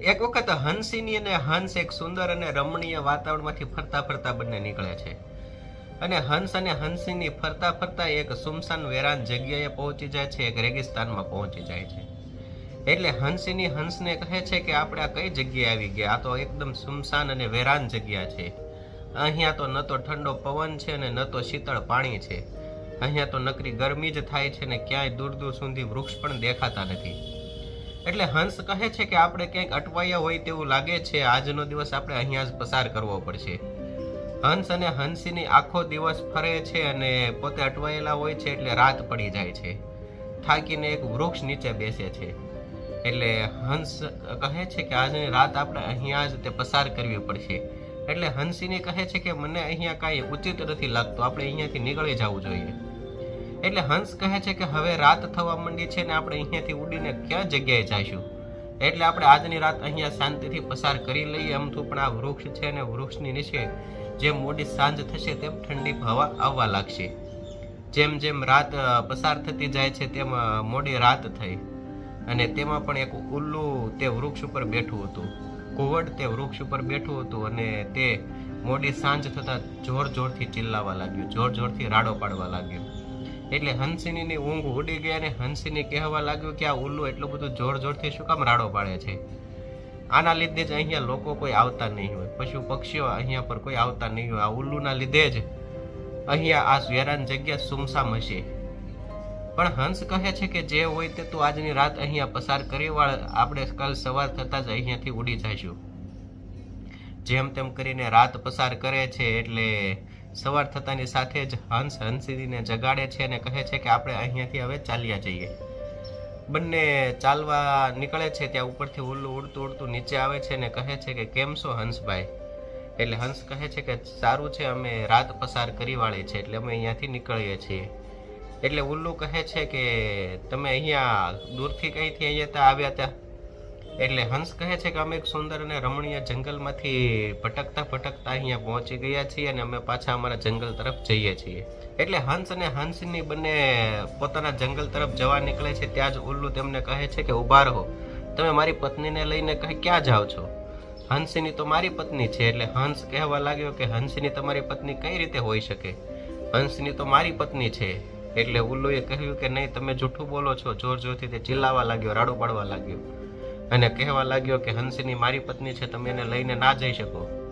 એક વખત હંસિની અને હંસ એક સુંદર અને રમણીય વાતાવરણમાંથી ફરતા ફરતા બંને નીકળે છે. અને હંસ અને હંસિની ફરતા ફરતા એક સુમસાન વેરાન જગ્યાએ પહોંચી જાય છે, એક રેગિસ્તાનમાં પહોંચી જાય છે. એટલે હંસિની હંસને કહે છે કે આપણે આ કઈ જગ્યાએ આવી ગયા? આ તો એકદમ સુમસાન અને વેરાન જગ્યા છે. અહીંયા તો ન તો ઠંડો પવન છે અને ન તો શીતળ પાણી છે. અહીંયા તો નકરી ગરમી જ થાય છે ને ક્યાંય દૂર દૂર સુધી વૃક્ષ પણ દેખાતા નથી. એટલે હંસ કહે છે કે આપણે ક્યાંક અટવાયા હોય તેવું લાગે છે, આજનો દિવસ આપણે અહીંયા જ પસાર કરવો પડશે. હંસ અને હંસીની આખો દિવસ ફરે છે અને પોતે અટવાયેલા હોય છે એટલે રાત પડી જાય છે. થાકીને એક વૃક્ષ નીચે બેસે છે. એટલે હંસ કહે છે કે આજની રાત આપણે અહીંયા જ તે પસાર કરવી પડશે. એટલે હંસીને કહે છે કે મને અહીંયા કાંઈ ઉચિત નથી લાગતું, આપણે અહીંયાથી નીકળી જવું જોઈએ. એટલે હંસ કહે છે કે હવે રાત થવા માંડી છે ને આપણે અહીંયાથી ઉડીને ક્યાં જગ્યાએ જઈશું? એટલે આપણે આજની રાત અહીંયા શાંતિથી પસાર કરી લઈએ અમથું પણ આ વૃક્ષ છે ને વૃક્ષની નીચે જેમ મોડી સાંજ થશે તેમ ઠંડી હવા આવવા લાગશે. જેમ જેમ રાત પસાર થતી જાય છે તેમ મોડી રાત થઈ. અને તેમાં પણ એક ઉલ્લુ તે વૃક્ષ ઉપર બેઠું હતું. કુવડ તે વૃક્ષ ઉપર બેઠું હતું અને તે મોડી સાંજ થતાં જોર જોરથી ચિલ્લાવા લાગ્યું જોર જોરથી રાડો પાડવા લાગ્યું. એટલે હંસિનીની ઊંઘ ઉડી ગઈ અને હંસિની કહેવા લાગ્યું કે આ ઉલ્લુ એટલું બધું જોર જોરથી શું કામ રાડો પાડે છે? આના લીધે જ અહીંયા લોકો કોઈ આવતા નહીં હોય. પશુ પક્ષીઓ અહીંયા પર કોઈ આવતા નહીં હોય. આ ઉલ્લુના લીધે જ અહીંયા આ વેરાન જગ્યા સુમસામ હશે. પણ હંસ કહે છે કે જે હોય તે તું આજની રાત અહીંયા પસાર કરી વાળ. આપણે કાલ સવાર થતાં જ અહીંયાથી ઉડી જઈશું. જેમ તેમ કરીને રાત પસાર કરે છે એટલે સવાર થતાની સાથે જ હંસ હંસીને જગાડે છે અને કહે છે કે આપણે અહીંયાથી હવે ચાલ્યા જઈએ. બંને ચાલવા નીકળે છે, ત્યાં ઉપરથી ઉલ્લું ઉડતું ઉડતું નીચે આવે છે અને કહે છે કે, કેમ છો હંસભાઈ? એટલે હંસ કહે છે કે, સારું છે, અમે રાત પસાર કરી વાળી છે, એટલે અમે અહીંયાથી નીકળીએ છીએ. એટલે ઉલ્લુ કહે છે કે, તમે અહીંયા દૂરથી કઈથી અહીંયા ત્યાં આવ્યા હતા એટલે હંસ કહે છે કે અમે એક સુંદર અને રમણીય જંગલમાંથી ભટકતા ભટકતા અહીંયા પહોંચી ગયા છીએ અને અમે પાછા અમારા જંગલ તરફ જઈએ છીએ. એટલે હંસ અને હંસની બંને પોતાના જંગલ તરફ જવા નીકળે છે, ત્યાં જ ઉલ્લુ તેમને કહે છે કે ઊભા રહો. તમે મારી પત્નીને લઈને કહે ક્યાં જાઓ છો? હંસની તો મારી પત્ની છે, એટલે હંસ કહેવા લાગ્યો કે હંસની તમારી પત્ની કઈ રીતે હોઈ શકે? હંસની તો મારી પત્ની છે, એટલે ઉલ્લુએ કહ્યું કે નહીં, તમે જૂઠું બોલો છો. જોર જોરથી તે ચિલ્લાવા લાગ્યો, રાડો પાડવા લાગ્યો. અને કહેવા લાગ્યો કે હંસની મારી પત્ની છે, તમે એને લઈને ના જઈ શકો.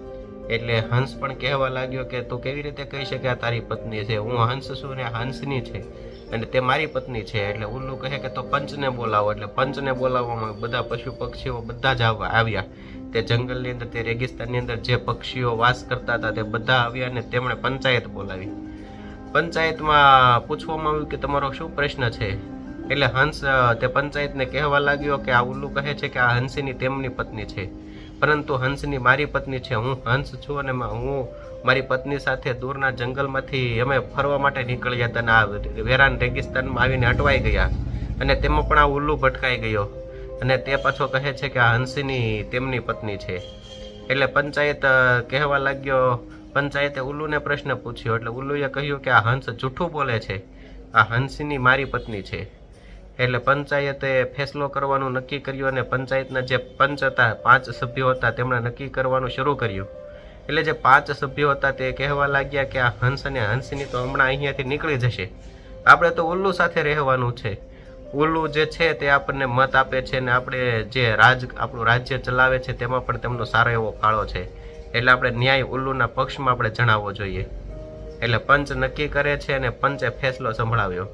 એટલે હંસ પણ કહેવા લાગ્યો કે તું કેવી રીતે કહી શકે આ તારી પત્ની છે? હું હંસ છું ને હંસની છે. અને તે મારી પત્ની છે, એટલે ઉલ્લુ કહે કે તો પંચને બોલાવો. એટલે પંચને બોલાવવામાં બધા પશુ પક્ષીઓ બધા જ આવ્યા. તે જંગલની અંદર, તે રેગિસ્તાનની અંદર જે પક્ષીઓ વાસ કરતા હતા તે બધા આવ્યા અને તેમણે પંચાયત બોલાવી. પંચાયતમાં પૂછવામાં આવ્યું કે તમારો શું પ્રશ્ન છે? એટલે હંસ તે પંચાયતને કહેવા લાગ્યો કે આ ઉલ્લુ કહે છે કે આ હંસની તેમની પત્ની છે. પરંતુ હંસની મારી પત્ની છે. હું હંસ છું અને હું મારી પત્ની સાથે દૂરના જંગલમાંથી અમે ફરવા માટે નીકળ્યા હતા અને આ વેરાન રેગિસ્તાનમાં આવીને અટવાઈ ગયા. અને તેમાં પણ આ ઉલ્લુ ભટકાઈ ગયો. અને તે પાછો કહે છે કે આ હંસની તેમની પત્ની છે. એટલે પંચાયત કહેવા લાગ્યો, પંચાયતે ઉલ્લુને પ્રશ્ન પૂછ્યો. એટલે ઉલ્લુએ કહ્યું કે આ હંસ જૂઠું બોલે છે. આ હંસની મારી પત્ની છે. એટલે પંચાયતે ફેસલો કરવાનું નક્કી કર્યું અને પંચાયતના જે પંચ હતા, પાંચ સભ્યો હતા, તેમણે નક્કી કરવાનું શરૂ કર્યું. એટલે જે પાંચ સભ્યો હતા તે કહેવા લાગ્યા કે આ હંસ અને હંસની તો હમણાં અહીંયાથી નીકળી જશે. આપણે તો ઉલ્લુ સાથે રહેવાનું છે. ઉલ્લુ જે છે તે આપણને મત આપે છે અને આપણે જે રાજ, આપણું રાજ્ય ચલાવે છે તેમાં પણ તેમનો સારો એવો ફાળો છે. એટલે આપણે ન્યાય ઉલ્લુના પક્ષમાં આપણે જણાવવો જોઈએ. એટલે પંચ નક્કી કરે છે અને પંચે ફેસલો સંભળાવ્યો.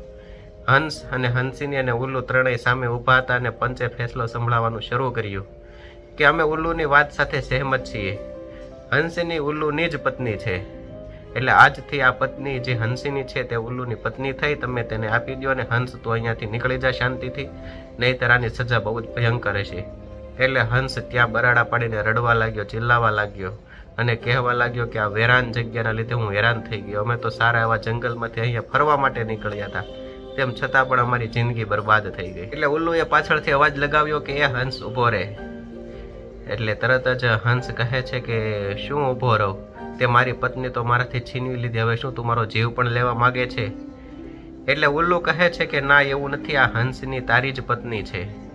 હંસ અને હંસિની અને ઉલ્લુ ત્રણેય સામે ઊભા હતા અને પંચે ફેસલો સંભળાવવાનું શરૂ કર્યું કે અમે ઉલ્લુની વાત સાથે સહેમત છીએ. હંસિની ઉલ્લુની જ પત્ની છે. એટલે આજથી આ પત્ની જે હંસિની છે તે ઉલ્લુની પત્ની થઈ, તમે તેને આપી દો અને હંસ તો અહીંયાથી નીકળી જા શાંતિથી, નહીંતર આની સજા બહુ જ ભયંકર હશે. એટલે હંસ ત્યાં બરાડા પાડીને રડવા લાગ્યો, ચિલ્લાવા લાગ્યો અને કહેવા લાગ્યો કે આ વેરાન જગ્યાના લીધે હું હેરાન થઈ ગયો. અમે તો સારા એવા જંગલમાંથી અહીંયા ફરવા માટે નીકળ્યા હતા. તેમ છતાં પણ અમારી જિંદગી બરબાદ થઈ ગઈ. એટલે ઉલ્લુએ પાછળથી અવાજ લગાવ્યો કે એ હંસ ઊભો રહે. એટલે તરત જ હંસ કહે છે કે, શું ઊભો રહો? તે મારી પત્ની તો મારાથી છીનવી લીધી. હવે શું તું મારો જીવ પણ લેવા માગે છે? એટલે ઉલ્લુ કહે છે કે, ના, એવું નથી. આ હંસની તારી જ પત્ની છે.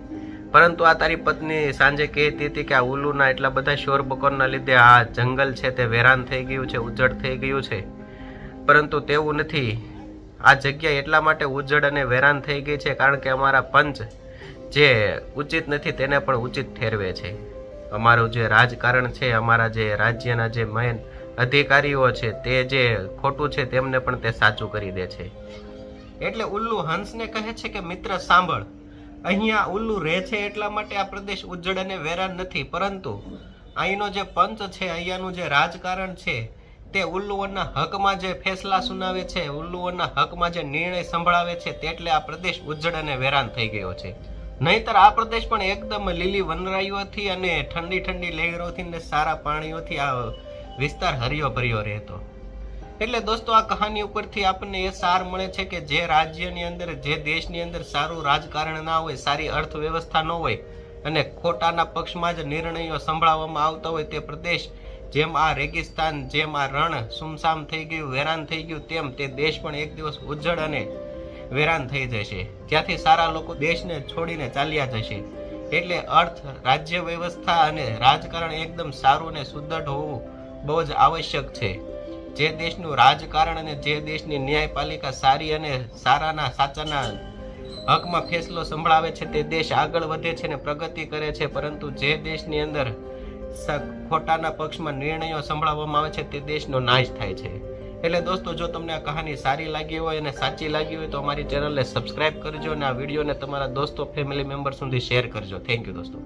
પરંતુ આ તારી પત્ની સાંજે કહેતી હતી કે આ ઉલ્લુના એટલા બધા શોર બકોરના લીધે આ જંગલ છે તે વેરાન થઈ ગયું છે, ઉજ્જડ થઈ ગયું છે. પરંતુ તેવું નથી. આ જગ્યા એટલા માટે ઉજ્જડ અને વેરાન થઈ ગઈ છે કારણ કે અમારા પંચ જે ઉચિત નથી તેને પણ ઉચિત ઠેરવે છે. અમારું જે રાજકારણ છે, અમારા જે રાજ્યના જે મેન અધિકારીઓ છે, તે જે ખોટું છે તેમને પણ તે સાચું કરી દે છે. એટલે ઉલ્લુ હંસને કહે છે કે, મિત્ર, સાંભળ. અહીંયા ઉલ્લુ રહે છે એટલા માટે આ પ્રદેશ ઉજ્જડ અને વેરાન નથી, પરંતુ અહીંનો જે પંચ છે, અહીંયાનું જે રાજકારણ છે તે ઉલ્લુઓના હકમાં જે ફેસલા સુનાવે છે ઉલ્લુઓના હકમાં જે નિર્ણય સંભળાવે છે, તેટલે આ પ્રદેશ ઉજ્જડ અને વેરાન થઈ ગયો છે. નહીતર આ પ્રદેશ પણ એકદમ લીલી વનરાઈઓથી અને ઠંડી ઠંડી લહેરોથી ને સારા પાણીઓથી આ વિસ્તાર હરિયો ભર્યો રહેતો. એટલે દોસ્તો, આ કહાની ઉપરથી આપણને એ સાર મળે છે કે જે રાજ્યની અંદર, જે દેશની અંદર સારું રાજકારણ ના હોય, સારી અર્થવ્યવસ્થા ન હોય અને ખોટાના પક્ષમાં જ નિર્ણયો સંભળાવવામાં આવતા હોય તે પ્રદેશ જેમ આ રેગિસ્તાન, જેમ આ રણ સુમસામ થઈ ગયું વેરાન થઈ ગયું, તેમ તે દેશ પણ એક દિવસ ઉજ્જડ અને વેરાન થઈ જશે. ત્યાંથી સારા લોકો દેશને છોડીને ચાલ્યા જશે. એટલે અર્થ, રાજ્ય વ્યવસ્થા અને રાજકારણ એકદમ સારું અને સુદ્રઢ હોવું બહુ જ આવશ્યક છે. જે દેશનું રાજકારણ અને જે દેશની ન્યાયપાલિકા સારી અને સારાના સાચાના હકમાં ફેસલો સંભળાવે છે, તે દેશ આગળ વધે છે અને પ્રગતિ કરે છે. પરંતુ જે દેશની અંદર ખોટાના પક્ષમાં નિર્ણયો સંભળાવવામાં આવે છે, તે દેશનો નાશ થાય છે. એટલે દોસ્તો, જો તમને આ કહાની સારી લાગી હોય અને સાચી લાગી હોય તો અમારી ચેનલને સબસ્ક્રાઇબ કરજો અને આ વિડીયોને તમારા દોસ્તો ફેમિલી મેમ્બર સુધી શેર કરજો. થેન્ક યુ દોસ્તો.